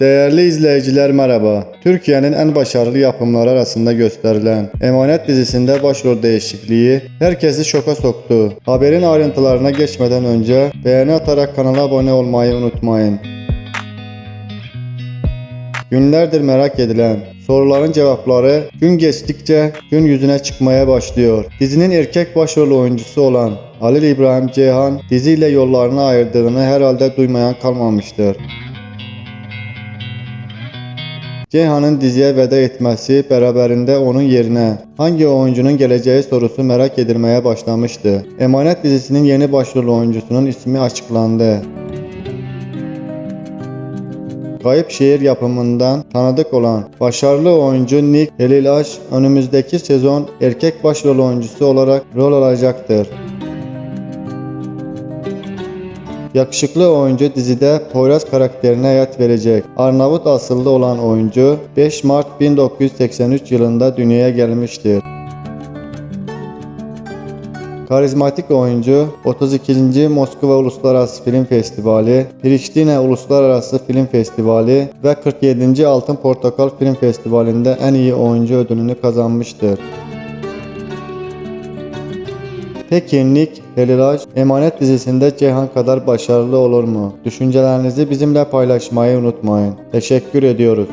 Değerli izleyiciler merhaba. Türkiye'nin en başarılı yapımları arasında gösterilen Emanet dizisinde başrol değişikliği herkesi şoka soktu. Haberin ayrıntılarına geçmeden önce beğeni atarak kanala abone olmayı unutmayın. Günlerdir merak edilen soruların cevapları gün geçtikçe gün yüzüne çıkmaya başlıyor. Dizinin erkek başrol oyuncusu olan Halil İbrahim Ceyhan diziyle yollarını ayırdığını herhalde duymayan kalmamıştır. Ceyhan'ın diziye veda etmesi beraberinde onun yerine hangi oyuncunun geleceği sorusu merak edilmeye başlamıştı. Emanet dizisinin yeni başrol oyuncusunun ismi açıklandı. Kayıp şehir yapımından tanıdık olan başarılı oyuncu Nick Helilaş önümüzdeki sezon erkek başrol oyuncusu olarak rol alacaktır. Yakışıklı oyuncu dizide Poyraz karakterine hayat verecek. Arnavut asıllı olan oyuncu 5 Mart 1983 yılında dünyaya gelmiştir. Karizmatik oyuncu 32. Moskova Uluslararası Film Festivali, Priştine Uluslararası Film Festivali ve 47. Altın Portakal Film Festivali'nde en iyi oyuncu ödülünü kazanmıştır. Peki Nick Helilaj Emanet dizisinde Ceyhan kadar başarılı olur mu? Düşüncelerinizi bizimle paylaşmayı unutmayın. Teşekkür ediyoruz.